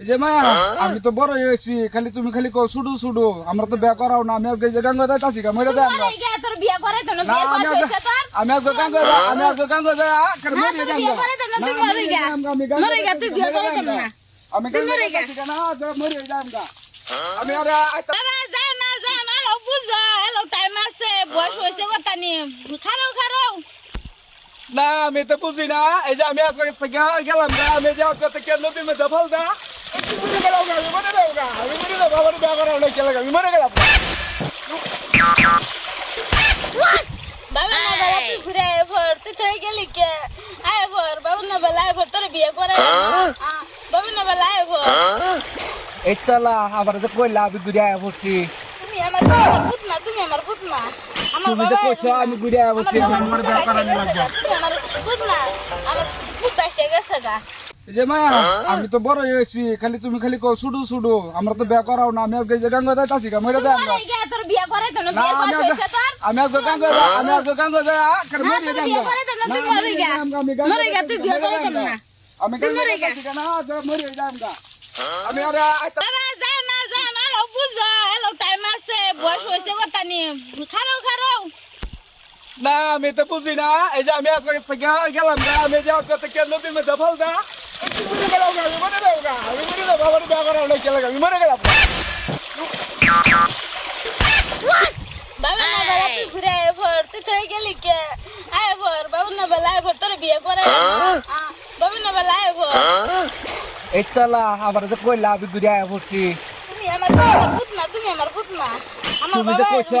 যে মা আমি তো বড় হয়েছি খালি তুমি খালি কও শুডু শুডু আমরা তো বিয়া করাও না আমি আজকে যে গাঙ্গ যাই তাসি কা মরে বিয়ে আমি আজকে গাঙ্গ যাই আমি আজকে গাঙ্গ যাই করে মরে গা। আমি গাঙ্গ মরে গা, তুই বিয়ে করে তো না। আমি গাঙ্গ মরে যাই গা। না তো মরে যাই আমরা। আমি আরে বাবা যাও না যাও না এলো বুঝো এলো টাইম আছে বয়স হয়েছে কথা নি? খারাও খারাও না আমি তো বুঝি না এই যে আমি আজকে গেলাম না আমি যে আজকে নদীর মধ্যে ফল দা মরে গেলাম গা, আমি মরে যাব গা, আমি মরে যাব আমার বিয়া করাও না কেলে আমি মরে গেলাম বাবা না বেলা তুই ঘুরে আয় ভর তুই তুই গেলি কে আয় ভর বাবু না বেলা আয় ভর তোর বিয়ে করে বাবু না বেলা আয় ভর এই তালা আবার তো কইলা আমি ঘুরে আয়া পড়ছি তুমি আমার পুত না তুমি আমার পুত না তুমি তো কইছো আমি ঘুরে আয়া পড়ছি আমার বিয়া করার লাগে আমার পুত না আমার পুত এসে গেছে গা। যে মা আমি তো বড় হয়েছি খালি তুমি খালি কও শুডু শুডু আমরা তো বিয়া করাও না আমি আজকে যে গাঙ্গ যাই তাসি কা মরে দেয় আমরা। তোর এই গে তোর বিয়ে করে তো না না বিয়ে আমি আমি আজকে গাঙ্গ যাই আমি আজকে গাঙ্গ যাই করে না, মরে না, মরে গা। মরে গা, তুই বিয়ে করে তো না। আমি মরে গা। না মরে যাই আমরা। আমি আরে বাবা যাও না যাও না এলো বুঝো এলো টাইম আছে বয়স হয়েছে কথা নি খারাও খারাও না আমি তো বুঝি না এই যে আমি আজকে গেলাম না আমি যে আজকে থেকে নদীর মধ্যে ফল দা মরে গেলাম গা, আমি মরে যাব গা, আমি মরে যাব আমার বিয়া করাও না কেলে আমি মরে গেলাম বাবা না বেলা তুই ঘুরে আয় ভর তুই তুই গেলি কে আয় ভর বাবু না বেলা আয় ভর তোর বিয়ে করে বাবু না বেলা আয় ভর এই তালা আবার তো কইলা আমি ঘুরে আয়া পড়ছি তুমি আমার পুত না তুমি আমার পুত না তুমি তো কইছো